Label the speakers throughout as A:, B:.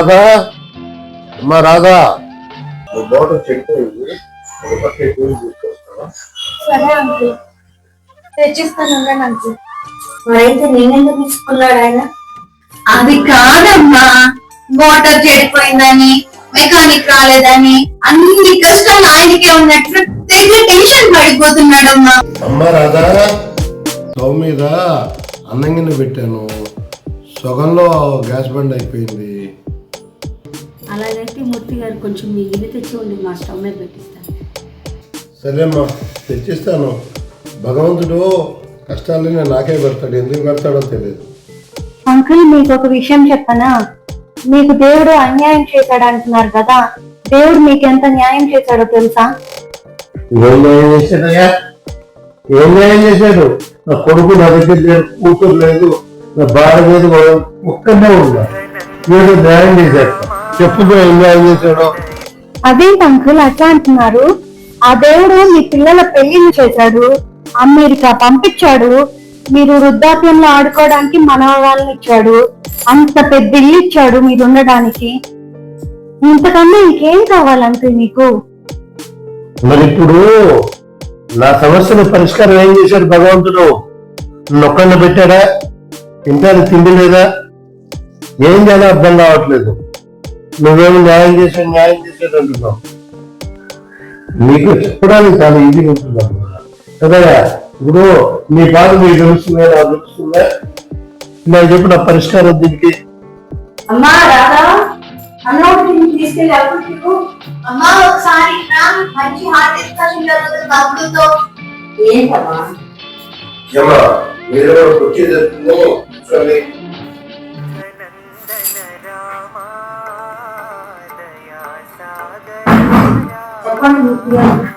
A: రాదా అమ్మా రాదా
B: మోటార్ చెక్ అయింది ఒక బకెట్ నీళ్ళు తీసుకొస్తావా
C: సరే అంకుల్. తెచ్చిస్తాను ఉండండి అంకుల్.
D: మరైతే నేనెందుకు తీసుకున్నాడు ఆయన? అది కాదమ్మా. మోటార్ చెడిపోయిందని మెకానిక్ రాలేదని అన్ని కష్టాలు ఆయనకే ఉన్నట్లు తెగ టెన్షన్ పడిపోతున్నాడమ్మా.
A: అమ్మ రాదా స్టవ్ మీద అన్నం గిన్నె పెట్టాను. సగంలో గ్యాస్ బండ్ అయిపోయింది.
E: మూర్తి గారు కొంచెం మీ గిన్నె తెచ్చి ఉండి మా స్టవ్ మీద పెట్టిస్తాను
A: సరేమ్మా తెచ్చిస్తాను. భగవంతుడు కష్టాలని నాకే పెడతాడు ఎందుకు పెడతాడో తెలియదు
C: అంకుల్ మీకు ఒక విషయం చెప్పనా? మీకు దేవుడు అన్యాయం చేశాడు అంటున్నారు కదా దేవుడు మీకు ఎంత న్యాయం చేశాడో తెలుసా?
B: ఏం న్యాయం చేశాడయ్యా? ఏం న్యాయం చేశాడు? నా కొడుకు నా దగ్గర లేడు కూతురు లేదు నా భార్య మీద ఒక్కనే ఉందా ఏదో న్యాయం చేశాడు. చెప్పు ఏం న్యాయం చేశాడో.
C: అదేంటి అంకుల్ అట్లా అంటున్నారు? ఆ దేవుడు మీ పిల్లల పెళ్ళిని చేశాడు అమెరికా పంపించాడు మీరు వృద్ధాప్యంలో ఆడుకోవడానికి మనవాళ్ళని ఇచ్చాడు అంత పెద్ద ఇల్లు ఇచ్చాడు మీరు ఉండడానికి. ఇంతకన్నా ఇంకేం కావాలి అంకుల్ మీకు?
B: మరి ఇప్పుడు నా సమస్యల పరిష్కారం ఏం చేశాడు భగవంతుడు? నొక్కన్న పెట్టాడా? తింటానికి తిండి లేదా? ఏం చేయాలో అర్థం కావట్లేదు. నువ్వేమో న్యాయం చేశాడు న్యాయం చేశాడు అంటున్నావు నీకు చెప్పడానికి చాలా ఈజీగా ఉంటుంది కదా? ఇప్పుడు నీ బాధ మీకు తెలుస్తుందా? నాకు తెలుస్తుందా? నాకు చెప్పు నా పరిష్కారం దీనికి.
D: అమ్మా రాదా అన్నోటి తీసుకెళ్ళి అప్పుడు అమ్మా ఒకసారి రా, మంచి హార్ట్ డిస్కషన్ జరుగుతుంది బాబుతో ఏంటమ్మా?
B: ఏమా మీరు కుర్చీ తెచ్చుకుని కూర్చోండి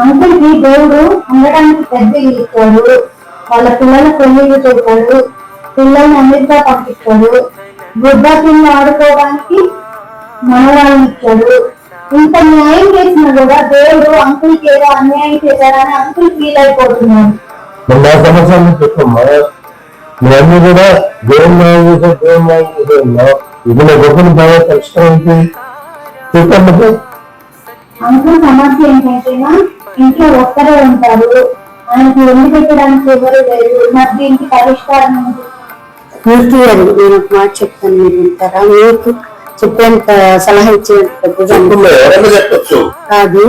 C: అంకుల్కి దేవుడు ఉండడానికి పెద్ద ఇస్తాడు వాళ్ళ పిల్లల పెళ్ళి చేశాడు పిల్లల్ని అమెరికా పంపించాడు వృద్ధాప్యంలో ఆడుకోవడానికి మనవాళ్ళని ఇచ్చాడు. ఇంత న్యాయం చేసినా కూడా దేవుడు అంకుల్కి ఏదో అన్యాయం చేశారని అంకుల్ ఫీల్ అయిపోతున్నాడు.
B: నా సమస్యలు చెప్పమ్మా ఇవన్నీ కూడా న్యాయం చేశారు న్యాయం చేశారు ఇది గొప్ప గొప్పని బాగా పరిష్కారం చెప్పమ్మా
C: అంకుల్ సమస్య ఏంటంటేనా ఇంట్లో ఒక్కరే ఉంటారు. ఆయనకి వండి పెట్టడానికి ఎవరు లేరు? మరి దీనికి పరిష్కారం ఏంటి?
E: గారు నేను ఒక మాట చెప్తాను మీరు వింటారా? మీకు చెప్పేంత సలహా ఇచ్చేంత
B: చెప్పమ్మా ఎవరైనా చెప్పచ్చు.
E: కాదు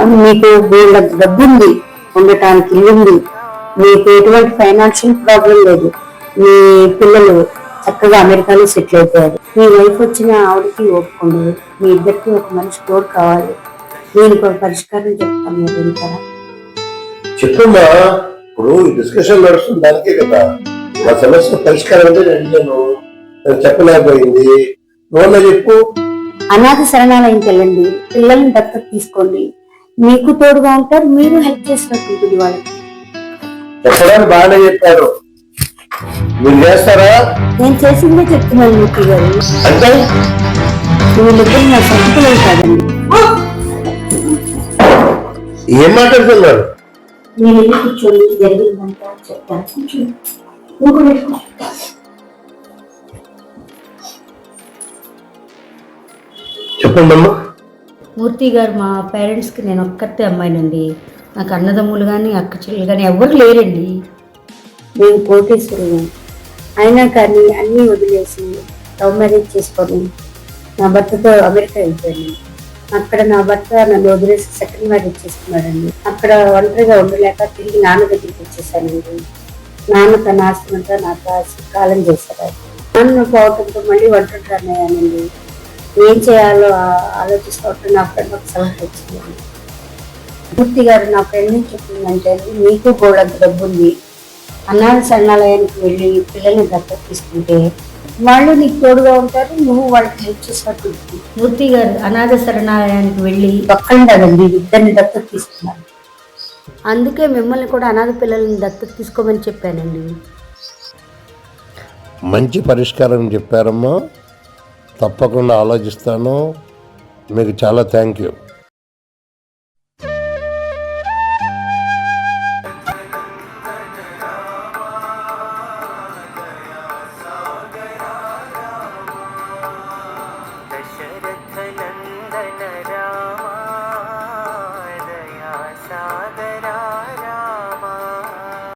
E: అది మీకు వీళ్ళ డబ్బు ఉంది ఉండటానికి ఇల్లు ఉంది మీకు ఎటువంటి ఫైనాన్షియల్ ప్రాబ్లం లేదు. మీ పిల్లలు చక్కగా అమెరికాలో సెటిల్ అయిపోయారు. మీ వైఫ్ వచ్చిన ఆవిడకి ఒప్పుకోండి మీ ఇద్దరికి ఒక మనిషి తోడు కావాలి. దీనికి ఒక పరిష్కారం చెప్తాను మీరు వింటారా?
B: చెప్పమ్మా ఇప్పుడు ఈ డిస్కషన్ నడుస్తుంది దానికే కదా. నా సమస్య పరిష్కారం అంటే నేను నేను చెప్పలేకపోయింది. నువ్వన్నా చెప్పు.
E: అనాథ శరణాలయంకి వెళ్ళండి. పిల్లల్ని దత్తత తీసుకోండి. మీకు తోడుగా ఉంటారు మీరు హెల్ప్ చేసినట్టు వాళ్ళకి.
B: చెప్పడానికి బాగానే చెప్పారు. మీరు చేస్తారా?
E: నేను చేసిందే చెప్తున్నాను మూర్తి గారు
B: అంటే
E: వీళ్ళిద్దరు నా సంతకులు కాదండి.
B: ఏం మాట్లాడుతున్నారు?
E: నేను వెళ్ళి కూర్చొని జరిగిందంతా చెప్తాను. కూర్చోండి. నువ్వు కూడా కూర్చో.
B: చెప్పండి అమ్మా.
E: మూర్తి గారు మా పేరెంట్స్కి నేను ఒక్కతే అమ్మాయినండి. నాకు అన్నదమ్ములు కానీ అక్క చెల్లెలు కానీ ఎవరు లేరండి. మేము కోటేశ్వరులు అయినా కానీ అన్నీ వదిలేసి లవ్ మ్యారేజ్ చేసుకొని నా భర్తతో అమెరికా వెళ్ళిపోయాను. అక్కడ నా భర్త నన్ను వదిలేసి సెకండ్ మ్యారేజ్ చేసుకున్నాడండి. అక్కడ ఒంటరిగా ఉండలేక తిరిగి నాన్న దగ్గరికి వచ్చేసానండి. నాన్న తన ఆస్తినంతా నాకు కాలం చేశారు. నాన్న పోవటంతో మళ్ళీ ఒంటరి అయ్యానండి. ఏం చేయాలో ఆ- ఆలోచిస్తూ నా ఫ్రెండ్ ఒక సలహా ఇచ్చింది మూర్తి గారు నా ఫ్రెండ్ చెప్పిందంటే నీకు కూడా డబ్బు ఉంది అనాథ శరణాలయానికి వెళ్ళి పిల్లల్ని దత్తత తీసుకుంటే వాళ్ళు నీకు తోడుగా ఉంటారు నువ్వు వాళ్ళకి హెల్ప్ చేసినట్టు. మూర్తి గారు అనాథ శరణాలయానికి వెళ్ళి ఒక్కళ్ళండి ఇద్దరిని దత్తత తీసుకున్నారు అందుకే మిమ్మల్ని కూడా అనాథ పిల్లల్ని దత్తత తీసుకోమని చెప్పానండి.
A: మంచి పరిష్కారం చెప్పారమ్మా. తప్పకుండా ఆలోచిస్తాను. మీకు చాలా థ్యాంక్ యూ